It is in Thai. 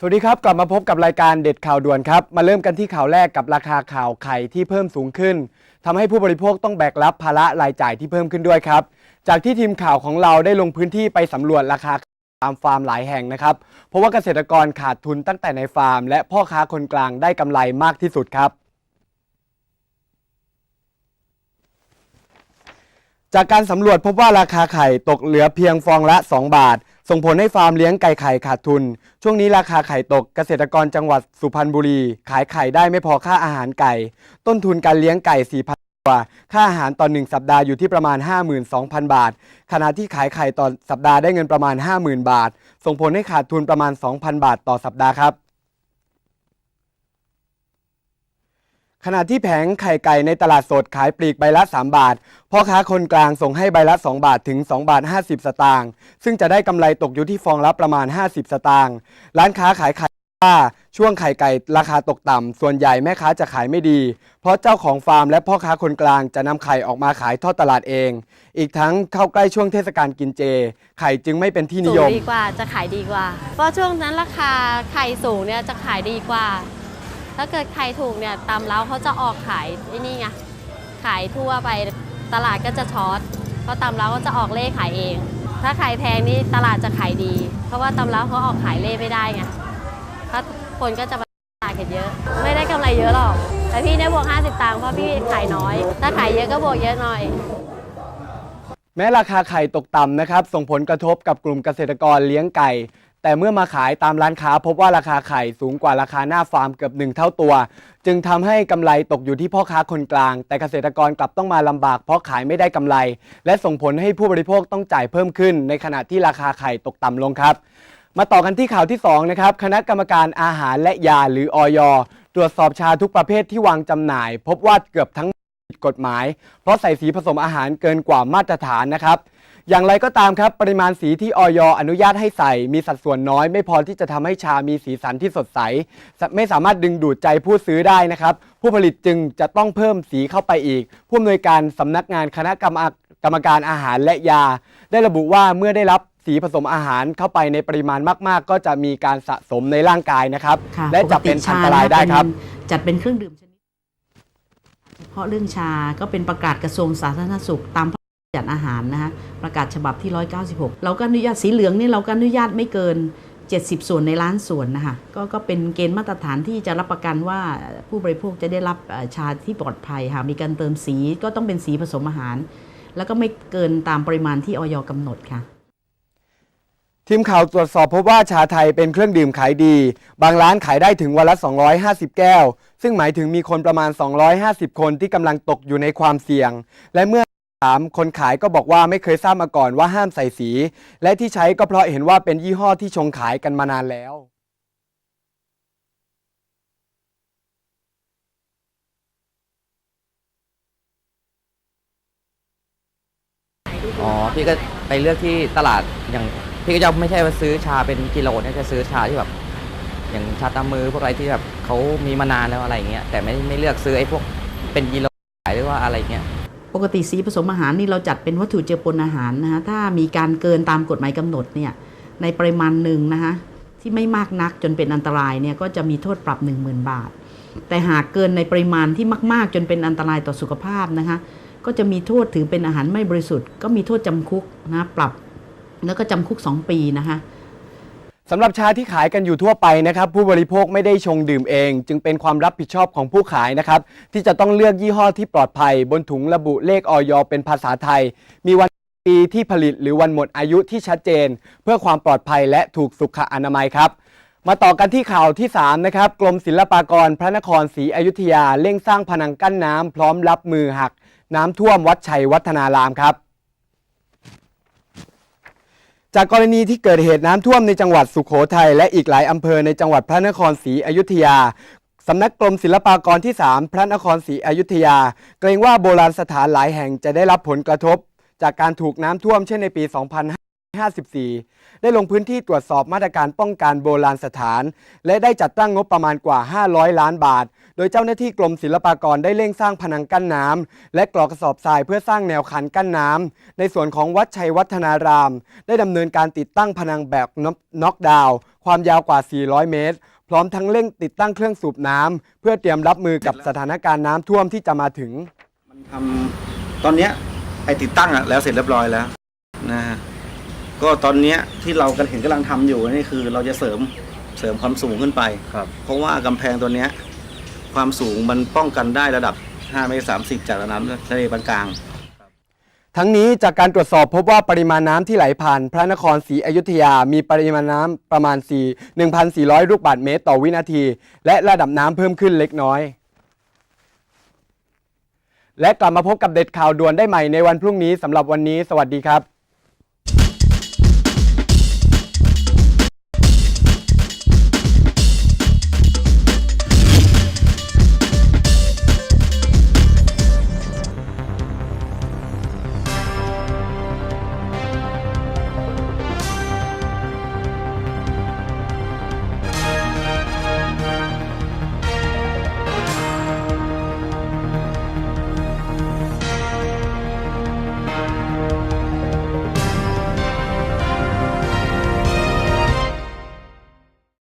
สวัสดีครับ กลับมาพบกับรายการเด็ดข่าวด่วนครับ มาเริ่มกันที่ข่าวแรกกับราคาข่าวไข่ที่เพิ่มสูงขึ้นทำให้ผู้บริโภคต้องแบกรับภาระรายจ่ายที่เพิ่มขึ้นด้วยครับ จากที่ทีมข่าวของเราได้ลงพื้นที่ไปสำรวจราคาตามฟาร์มหลายแห่งนะครับ เพราะว่าเกษตรกรขาดทุนตั้งแต่ในฟาร์ม และพ่อค้าคนกลางได้กำไรมากที่สุดครับจากการสำรวจพบว่าราคาไข่ตกเหลือเพียงฟองละ 2 บาท ส่งผลให้ฟาร์มเลี้ยงไก่ไข่ขาดทุน ช่วงนี้ราคาไข่ตกเกษตรกรจังหวัดสุพรรณบุรี ขายไข่ได้ไม่พอค่าอาหารไก่ ต้นทุนการเลี้ยงไก่4,000ตัวค่าอาหารต่อ 1 สัปดาห์อยู่ที่ประมาณ 52,000 บาท ขณะที่ขายไข่ต่อสัปดาห์ได้เงินประมาณ 50,000 บาท ส่งผลให้ขาดทุนประมาณ 2,000 บาทต่อสัปดาห์ครับ ขณะที่แผงไข่ไก่ในตลาดสดขายปลีกใบละ 3 บาท พ่อค้าคนกลางส่งให้ใบละ 2 บาทถึง 2 บาท 50 สตางค์ ซึ่งจะได้กำไรตกอยู่ที่ฟองละประมาณ 50 สตางค์ ร้านค้าขายไข่ว่าช่วงไข่ไก่ราคาตกต่ำ ส่วนใหญ่แม่ค้าจะขายไม่ดี เพราะเจ้าของฟาร์มและพ่อค้าคนกลางจะนำไข่ออกมาขายทอดตลาดเอง อีกทั้งเข้าใกล้ช่วงเทศกาลกินเจ ไข่จึงไม่เป็นที่นิสูยงมดีกว่าจะขายดีกว่า เพราะช่วงนั้นราคาไข่สูงเนี่ยจะขายดีกว่า ถ้าเกิดไข่ถูกเนี่ยตามเล้าเขาจะออกขายไอ้นี่ไงขายทั่วไปตลาดก็จะช็อตเพราะตามเล้าก็จะออกเล่ขายเอง ถ้าไข่แพงนี่ตลาดจะขายดี เพราะว่าตามเล้าเขาออกขายเล่ไม่ได้ไงถ้าคนก็จะมาตลาดกันเยอะ ไม่ได้กำไรเยอะหรอก แต่พี่ได้บวก 50 ตังค์เพราะพี่ขายน้อย ถ้าขายเยอะก็บวกเยอะหน่อยแม้ราคาไข่ตกต่ำนะครับ ส่งผลกระทบกับกลุ่มเกษตรกรเลี้ยงไก่ แต่เมื่อมาขายตามร้านค้าพบว่าราคาไข่สูงกว่าราคาหน้าฟาร์มเกือบหนึ่งเท่าตัว จึงทำให้กำไรตกอยู่ที่พ่อค้าคนกลาง แต่เกษตรกรกลับต้องมาลำบากเพราะขายไม่ได้กำไร และส่งผลให้ผู้บริโภคต้องจ่ายเพิ่มขึ้น ในขณะที่ราคาไข่ตกต่ำลงครับ มาต่อกันที่ข่าวที่2นะครับคณะกรรมการอาหารและยาหรืออย ตรวจสอบชาทุกประเภทที่วางจำหน่าย พบว่าเกือบทั้ง ผิดกฎหมาย เพราะใส่สีผสมอาหารเกินกว่ามาตรฐานนะครับ อย่างไรก็ตามครับ ปริมาณสีที่ออยอนุญาตให้ใส่ มีสัดส่วนน้อย ไม่พอที่จะทำให้ชามีสีสันที่สดใส ไม่สามารถดึงดูดใจผู้ซื้อได้นะครับ ผู้ผลิตจึงจะต้องเพิ่มสีเข้าไปอีก ผู้อำนวยการสำนักงานคณะกรรมกรรมการอาหารและยา ได้ระบุว่าเมื่อได้รับสีผสมอาหารเข้าไปในปริมาณมาก ๆ ก็จะมีการสะสมในร่างกายนะครับ ค่และจะเป็นอันตรายได้ครับเป็นจัดเป็นเครื่องดื่มชนิด เฉพาะเรื่องชาก็เป็นประกาศกระทรวงสาธารณสุขตามพ อาหารนะคะประกาศฉบับที่ 196 เราก็อนุญาตสีเหลืองนี่เราก็อนุญาตไม่เกิน 70 ส่วนในล้านส่วนนะคะก็ก็เป็นเกณฑ์มาตรฐานที่จะรับประกันว่าผู้บริโภคจะได้รับชาที่ปลอดภัยหากมีการเติมสีก็ต้องเป็นสีผสมอาหาร แล้วก็ไม่เกินตามปริมาณที่ออยกำหนดค่ะทีมข่าวตรวจสอบพบว่าชาไทยเป็นเครื่องดื่มขายดี บางร้านขายได้ถึงวันละ 250 แก้ว ซึ่งหมายถึงมีคนประมาณ 250 คนที่กำลังตกอยู่ในความเสี่ยง และเมื่อ ถามคนขายก็บอกว่าไม่เคยทราบมาก่อนว่าห้ามใส่สี และที่ใช้ก็เพราะเห็นว่าเป็นยี่ห้อที่ชงขายกันมานานแล้ว อ๋อ พี่ก็ไปเลือกที่ตลาดอย่างพี่ก็จะไม่ใช่ว่าซื้อชาเป็นกิโลเนี่ยจะซื้อชาที่แบบ อย่างชาตามมือพวกอะไรที่แบบเขามีมานานแล้วอะไรเงี้ยแต่ไม่ไม่เลือกซื้อไอ้พวกเป็นกิโลขายหรือว่าอะไรเงี้ย ปกติสีผสมอาหารนี่เราจัดเป็นวัตถุเจือปนอาหารนะคะถ้ามีการเกินตามกฎหมายกำหนดเนี่ยในปริมาณหนึ่งนะคะที่ไม่มากนักจนเป็นอันตรายเนี่ยก็จะมีโทษปรับ 10,000 บาท แต่หากเกินในปริมาณที่มากๆ จนเป็นอันตรายต่อสุขภาพนะคะก็จะมีโทษถือเป็นอาหารไม่บริสุทธิ์ ก็มีโทษจำคุกนะปรับ แล้วก็จำคุก 2 ปีนะคะ สำหรับชาที่ขายกันอยู่ทั่วไปนะครับผู้บริโภคไม่ได้ชงดื่มเอง จึงเป็นความรับผิดชอบของผู้ขายนะครับที่จะต้องเลือกยี่ห้อที่ปลอดภัย บนถุงระบุเลขออยเป็นภาษาไทย มีวันปีที่ผลิตหรือวันหมดอายุที่ชัดเจน เพื่อความปลอดภัยและถูกสุขอนามัยครับ มาต่อกันที่ข่าวที่ 3 นะครับ กรมศิลปากรพระนครศรีอยุธยาเร่งสร้างผนังกั้นน้ำพร้อมรับมือหัก น้ำท่วมวัดชัยวัฒนารามครับ จากกรณีที่เกิดเหตุน้ำท่วมในจังหวัดสุขโขทัยและอีกหลายอำเภอในจังหวัดพระนครศรีอยุธยาสำนักกรมศิลปากรที่ 3 พระนครศรีอยุธยา เกรงว่าโบราณสถานหลายแห่งจะได้รับผลกระทบ จากการถูกน้ำท่วมเช่นในปี 54 ได้ลงพื้นที่ตรวจสอบมาตรการป้องกันโบราณสถาน และได้จัดตั้งงบประมาณกว่า 500 ล้านบาท โดยเจ้าหน้าที่กรมศิลปากรได้เร่งสร้างพนังกั้นน้ำและกรอกกระสอบทรายเพื่อสร้างแนวคันกั้นน้ำในส่วนของวัดชัยวัฒนาราม ได้ดำเนินการติดตั้งพนังแบบน็อกดาวน์ความยาวกว่า 400 เมตร พร้อมทั้งเร่งติดตั้งเครื่องสูบน้ำเพื่อเตรียมรับมือกับสถานการณ์น้ำท่วมที่จะมาถึง มันทำตอนเนี้ยไอ้ติดตั้งอะแล้วเสร็จเรียบร้อยแล้วนะฮะ ก็ตอนเนี้ยที่เรากันเห็นกำลังทำอยู่นี่คือเราจะเสริมเสริมความสูงขึ้นไป ครับ เพราะว่ากำแพงตัวเนี้ยความสูงมันป้องกันได้ระดับ5เมตร30 จากระดับน้ำทะเลปานกลาง ทั้งนี้จากการตรวจสอบพบว่าปริมาณน้ำที่ไหลผ่าน พระนครศรีอยุธยา มีปริมาณน้ำประมาณ 4 1,400 ลูกบาศก์เมตรต่อวินาที และระดับน้ำเพิ่มขึ้นเล็กน้อย และกลับมาพบกับเด็ดข่าวด่วนได้ใหม่ในวันพรุ่งนี้สำหรับวันนี้ สวัสดีครับ